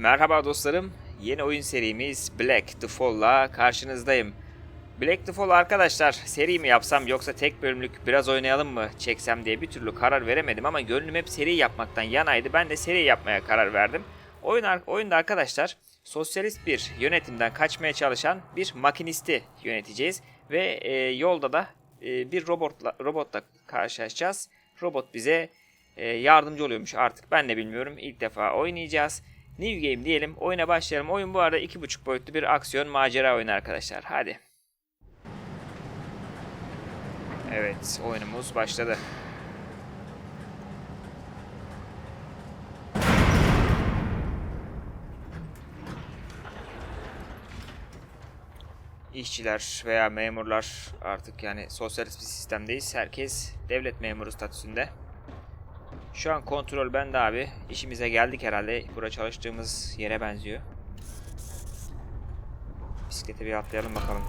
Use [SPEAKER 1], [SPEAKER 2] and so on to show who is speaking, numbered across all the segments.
[SPEAKER 1] Merhaba dostlarım. Yeni oyun serimiz Black the Fall'la karşınızdayım. Black the Fall arkadaşlar seri mi yapsam yoksa tek bölümlük biraz oynayalım mı çeksem diye bir türlü karar veremedim ama gönlüm hep seri yapmaktan yanaydı. Ben de seri yapmaya karar verdim. Oyun oyunda arkadaşlar sosyalist bir yönetimden kaçmaya çalışan bir makinisti yöneteceğiz ve e, yolda da e, bir robotla robotla karşılaşacağız. Robot bize e, yardımcı oluyormuş artık ben de bilmiyorum. İlk defa oynayacağız. New Game diyelim. Oyuna başlayalım. Oyun bu arada 2.5 boyutlu bir aksiyon macera oyunu arkadaşlar. Hadi. Evet oyunumuz başladı. İşçiler veya memurlar artık yani sosyalist bir sistemdeyiz. Herkes devlet memuru statüsünde. Şu an kontrol bende abi. İşimize geldik herhalde. Bura çalıştığımız yere benziyor. Bisiklete bir atlayalım bakalım.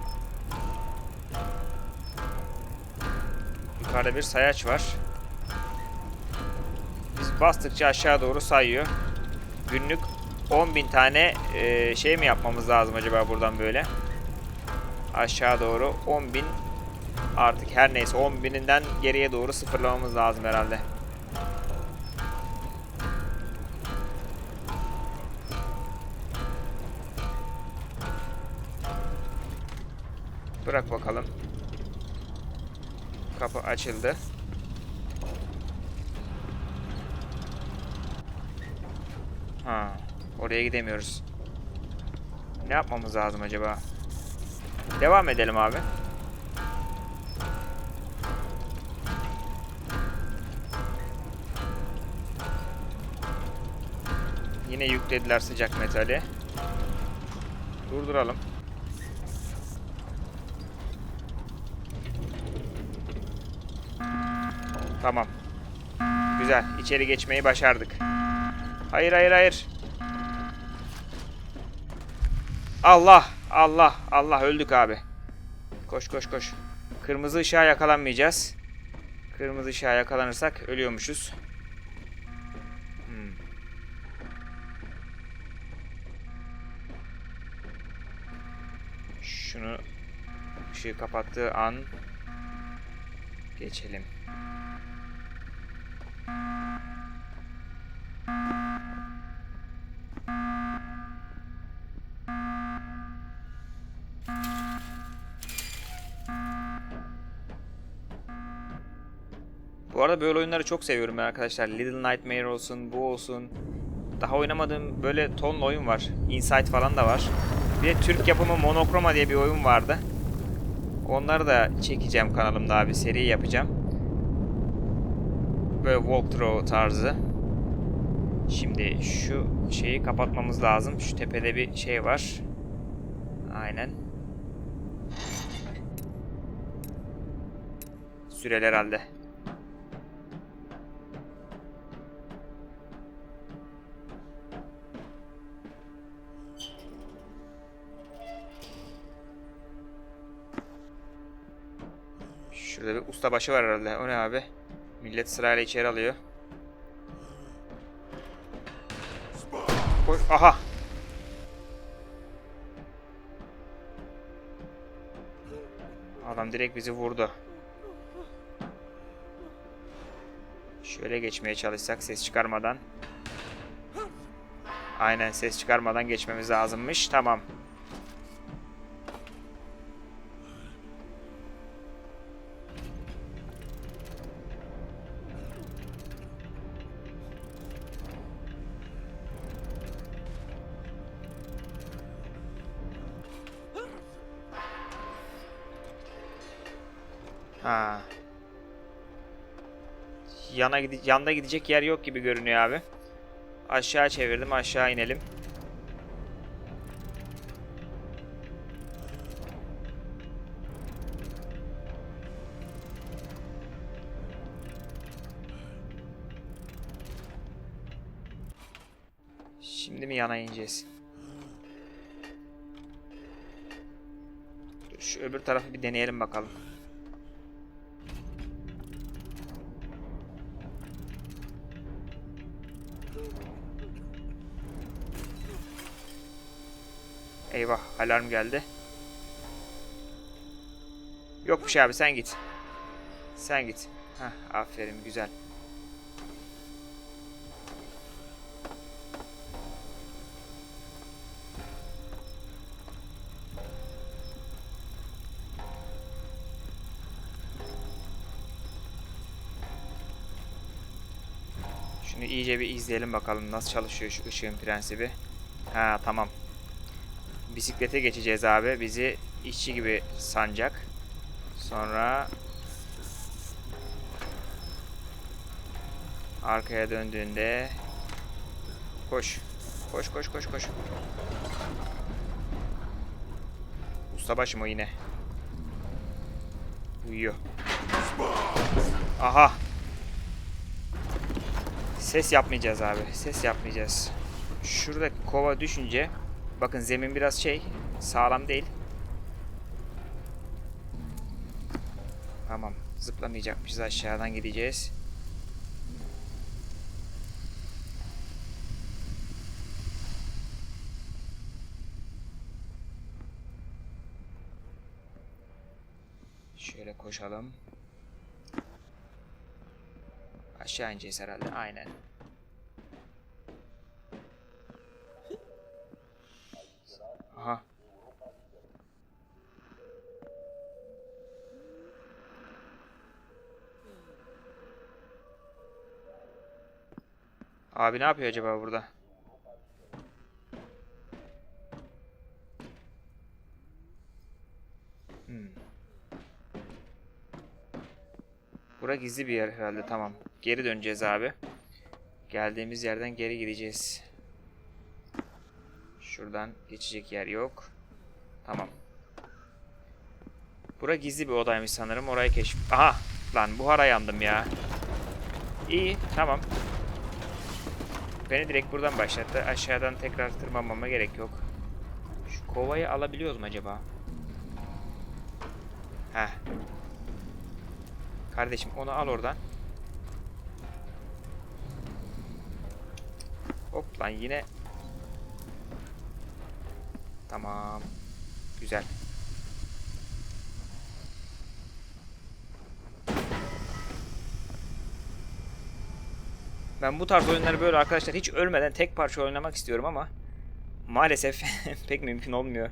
[SPEAKER 1] Yukarıda bir sayaç var. Biz bastıkça aşağı doğru sayıyor. Günlük 10.000 tane e, şey mi yapmamız lazım acaba buradan böyle? Aşağı doğru 10.000 artık her neyse 10.000'inden geriye doğru sıfırlamamız lazım herhalde. Bırak bakalım. Kapı açıldı. Ha, oraya gidemiyoruz. Ne yapmamız lazım acaba? Devam edelim abi. Yine yüklediler sıcak metali. Durduralım. Tamam. Güzel. İçeri geçmeyi başardık. Hayır hayır hayır. Allah Allah Allah öldük abi. Koş koş koş. Kırmızı ışığa yakalanmayacağız. Kırmızı ışığa yakalanırsak ölüyormuşuz. Hmm. Şunu ışığı kapattığı an geçelim. Böyle oyunları çok seviyorum ben arkadaşlar. Little Nightmare olsun, bu olsun. Daha oynamadığım böyle tonla oyun var. Inside falan da var. Bir de Türk yapımı Monokroma diye bir oyun vardı. Onları da çekeceğim kanalımda abi. Seri yapacağım. Böyle walkthrough tarzı. Şimdi şu şeyi kapatmamız lazım. Şu tepede bir şey var. Aynen. Süreli herhalde. Şurada ustabaşı var herhalde. O ne abi? Millet sırayla içeri alıyor. Koy. Aha. Adam direkt bizi vurdu. Şöyle geçmeye çalışsak ses çıkarmadan. Aynen ses çıkarmadan geçmemiz lazımmış. Tamam. Ha. Yana gide yanda gidecek yer yok gibi görünüyor abi. Aşağı çevirdim. Aşağı inelim. Şimdi mi yana ineceğiz? Şu öbür tarafı bir deneyelim bakalım. Eyvah alarm geldi. Yok bir şey abi sen git. Sen git. Hah aferin güzel. Şunu iyice bir izleyelim bakalım nasıl çalışıyor şu ışığın prensibi. Ha tamam. Bisiklete geçeceğiz abi. Bizi işçi gibi sanacak. Sonra arkaya döndüğünde koş. Koş koş koş koş. Ustabaşım o yine. Uyuyor. Aha. Ses yapmayacağız abi. Ses yapmayacağız. Şurada kova düşünce bakın zemin biraz şey sağlam değil. Tamam. Zıplamayacakmışız aşağıdan gideceğiz. Şöyle koşalım. Aşağı ineceğiz herhalde. Aynen. Aha. Abi ne yapıyor acaba burada? Hmm. Bura gizli bir yer herhalde. Tamam. Geri döneceğiz abi. Geldiğimiz yerden geri gideceğiz. Şuradan geçecek yer yok. Tamam. Bura gizli bir odaymış sanırım. Orayı keşf... Aha! Lan buhara yandım ya. İyi. Tamam. Beni direkt buradan başlattı. Aşağıdan tekrar tırmanmama gerek yok. Şu kovayı alabiliyoruz mu acaba? Heh. Kardeşim onu al oradan. Hop lan yine. Tamam. Güzel. Ben bu tarz oyunları böyle arkadaşlar hiç ölmeden tek parça oynamak istiyorum ama maalesef pek mümkün olmuyor.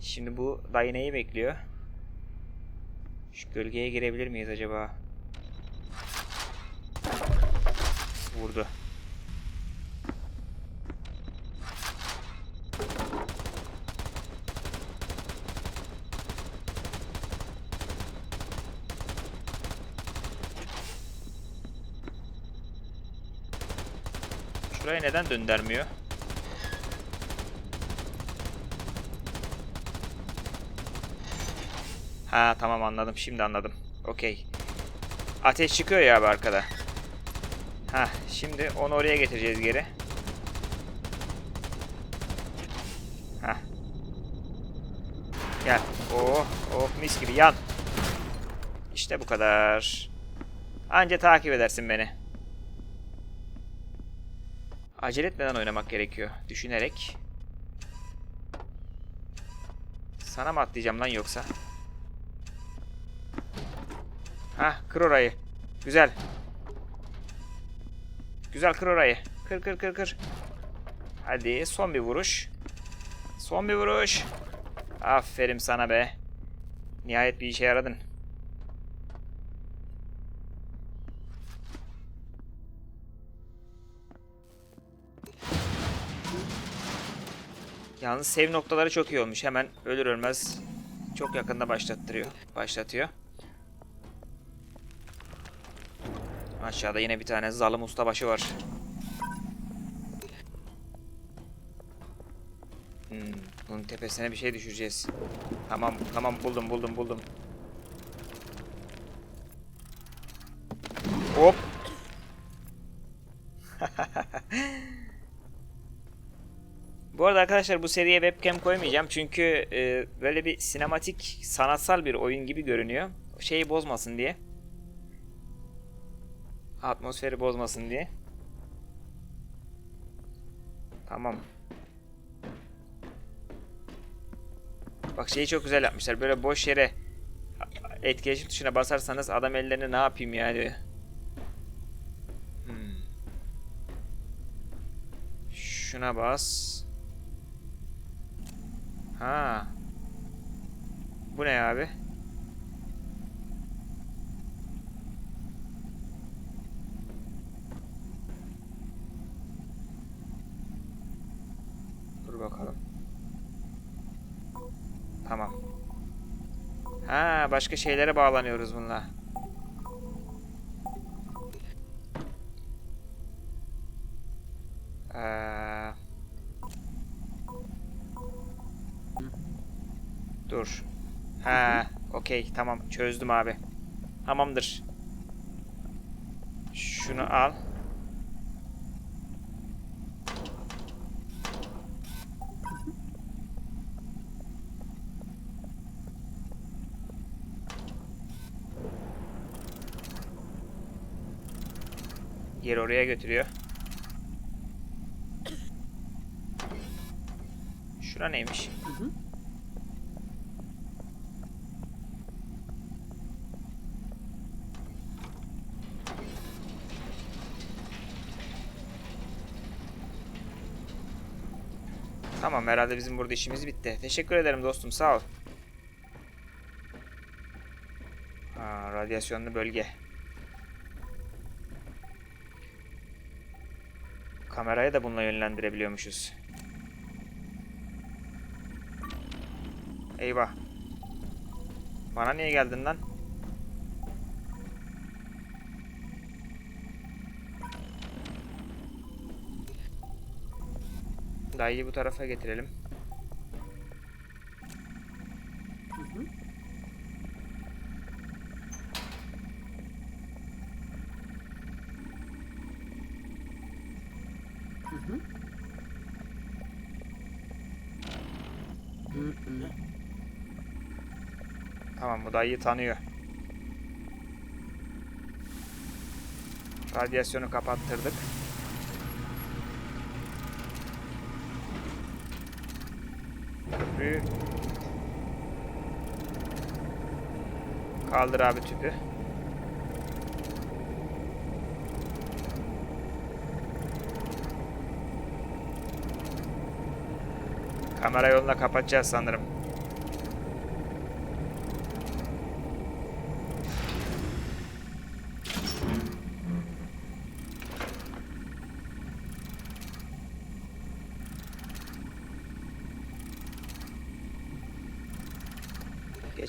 [SPEAKER 1] Şimdi bu dayı neyi bekliyor? Şu gölgeye girebilir miyiz acaba? Vurdu. Şuraya neden döndürmüyor? Ha tamam anladım. Şimdi anladım. Okey. Ateş çıkıyor ya abi arkada. Ha şimdi onu oraya getireceğiz geri. Ha. Gel. Oh oh mis gibi yan. İşte bu kadar. Anca takip edersin beni. Acele etmeden oynamak gerekiyor. Düşünerek. Sana mı atlayacağım lan yoksa? Hah kır orayı. Güzel. Güzel kır orayı. Kır kır kır kır. Hadi son bir vuruş. Son bir vuruş. Aferin sana be. Nihayet bir işe yaradın. Yalnız save noktaları çok iyi olmuş. Hemen ölür ölmez çok yakında başlattırıyor. Başlatıyor. Aşağıda yine bir tane zalim ustabaşı var. Hmm, bunun tepesine bir şey düşüreceğiz. Tamam, tamam buldum, buldum, buldum. Arkadaşlar bu seriye webcam koymayacağım çünkü e, böyle bir sinematik, sanatsal bir oyun gibi görünüyor. Şeyi bozmasın diye. Atmosferi bozmasın diye. Tamam. Bak şeyi çok güzel yapmışlar. Böyle boş yere etkileşim tuşuna basarsanız adam ellerini ne yapayım yani. Hmm. Şuna bas. Ha. Bu ne abi? Dur bakalım. Tamam. Ha, başka şeylere bağlanıyoruz bununla. Okey, tamam. Çözdüm abi. Tamamdır. Şunu al. Geri oraya götürüyor. Şura neymiş? Tamam herhalde bizim burada işimiz bitti. Teşekkür ederim dostum sağ ol. Ha, radyasyonlu bölge. Kamerayı da bununla yönlendirebiliyormuşuz. Eyvah. Bana niye geldin lan? Dayıyı bu tarafa getirelim. Tamam bu dayıyı tanıyor. Radyasyonu kapattırdık. Köprüyü kaldır abi tüpü. Kamera yoluna kapatacağız sanırım.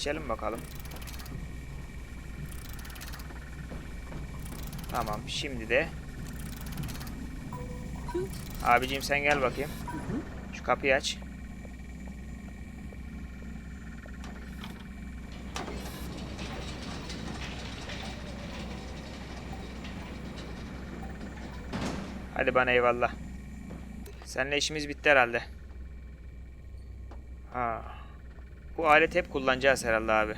[SPEAKER 1] Geçelim bakalım. Tamam şimdi de Abicim sen gel bakayım. Şu kapıyı aç. Hadi bana eyvallah. Seninle işimiz bitti herhalde. Ha. Bu alet hep kullanacağız herhalde abi.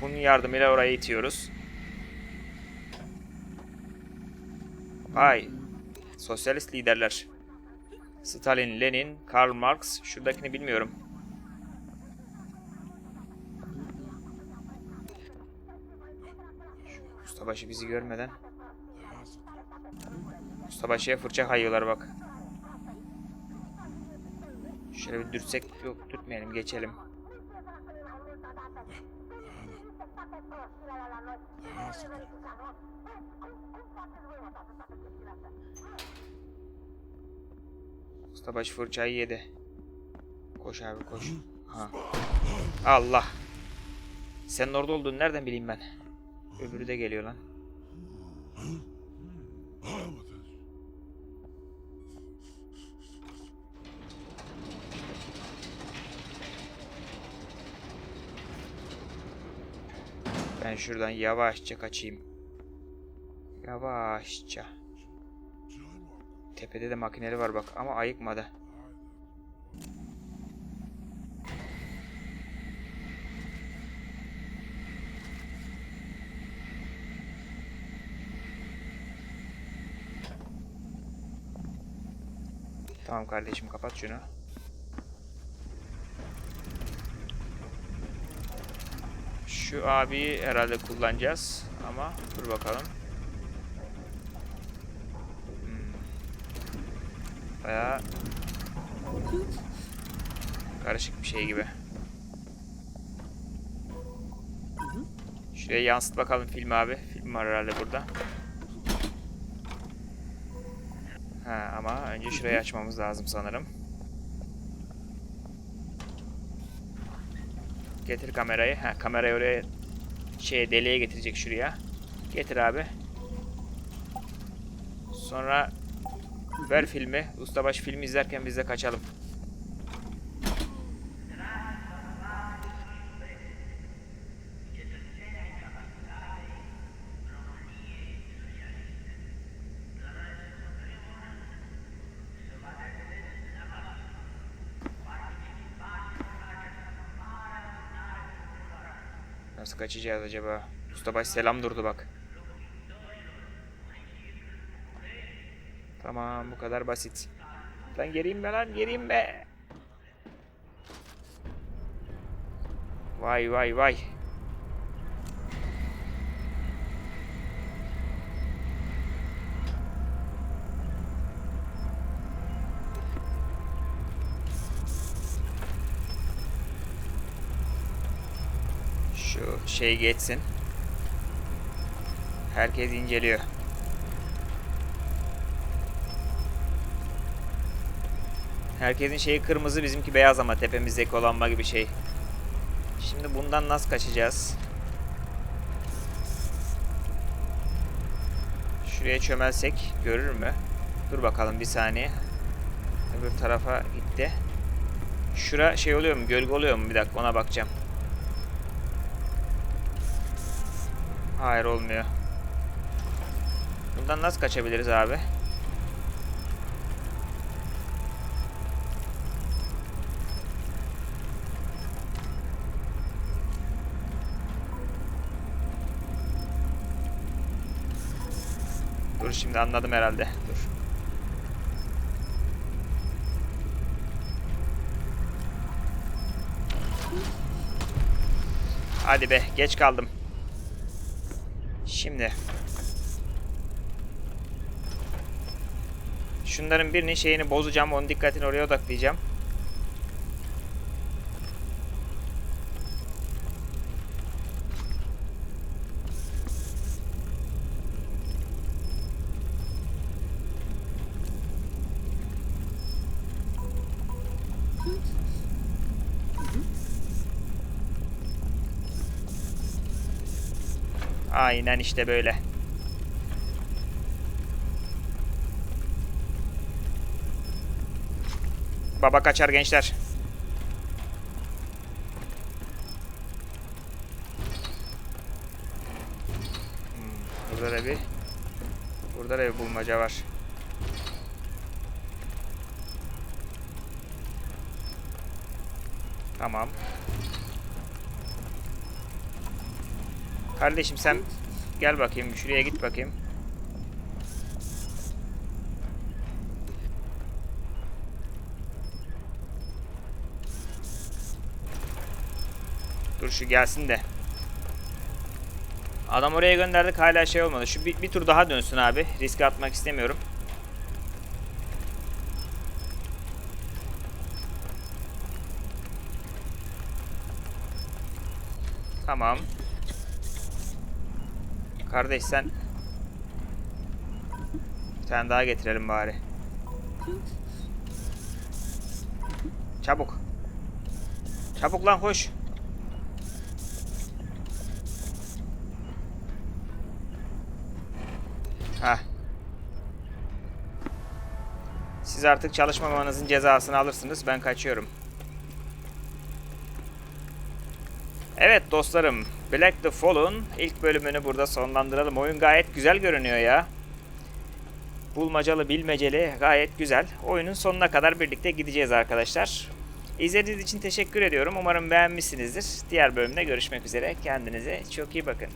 [SPEAKER 1] Bunun yardımıyla oraya itiyoruz. Vay. Sosyalist liderler. Stalin, Lenin, Karl Marx. Şuradakini bilmiyorum. Şu Ustabaşı bizi görmeden. Ustabaşı'ya fırça kayıyorlar bak. Şöyle bir dürtsek yok dürtmeyelim geçelim. Ustabaşı fırçayı yedi. Koş abi koş. Ha. Allah. Senin orada olduğunu nereden bileyim ben? Öbürü de geliyor lan. Ben şuradan yavaşça kaçayım. Yavaşça. Tepede de makineli var bak ama ayıkmadı. Tamam kardeşim kapat şunu. Şu abiyi herhalde kullanacağız ama dur bakalım. Hmm. Bayağı karışık bir şey gibi. Şuraya yansıt bakalım film abi. Film var herhalde burada. Ha ama önce şurayı açmamız lazım sanırım. Getir kamerayı. Ha kamerayı oraya şey deliğe getirecek şuraya. Getir abi. Sonra ver filmi. Ustabaş filmi izlerken biz de kaçalım. Nasıl kaçacağız acaba? Ustabaş selam durdu bak. Tamam bu kadar basit. Lan geriyim be lan geriyim be. Vay vay vay. Şey geçsin. Herkes inceliyor. Herkesin şeyi kırmızı, bizimki beyaz ama tepemizdeki olan gibi şey. Şimdi bundan nasıl kaçacağız? Şuraya çömelsek görür mü? Dur bakalım bir saniye. Öbür tarafa gitti. Şura şey oluyor mu? Gölge oluyor mu? Bir dakika ona bakacağım. Hayır olmuyor. Bundan nasıl kaçabiliriz abi? Dur şimdi anladım herhalde. Dur. Hadi be geç kaldım. Şimdi. Şunların birinin şeyini bozacağım. Onun dikkatini oraya odaklayacağım. Aynen işte böyle. Baba kaçar gençler. Hmm, burada da bir burada da bir bulmaca var. Tamam. Kardeşim sen gel bakayım şuraya git bakayım. Dur şu gelsin de. Adam oraya gönderdik hala şey olmadı. Şu bir, bir tur daha dönsün abi. Riske atmak istemiyorum. Tamam. Kardeş sen bir tane daha getirelim bari. Çabuk. Çabuk lan koş. Ha. Siz artık çalışmamanızın cezasını alırsınız. Ben kaçıyorum. Evet dostlarım, Black the Fallen ilk bölümünü burada sonlandıralım. Oyun gayet güzel görünüyor ya. Bulmacalı, bilmeceli, gayet güzel. Oyunun sonuna kadar birlikte gideceğiz arkadaşlar. İzlediğiniz için teşekkür ediyorum. Umarım beğenmişsinizdir. Diğer bölümde görüşmek üzere. Kendinize çok iyi bakın.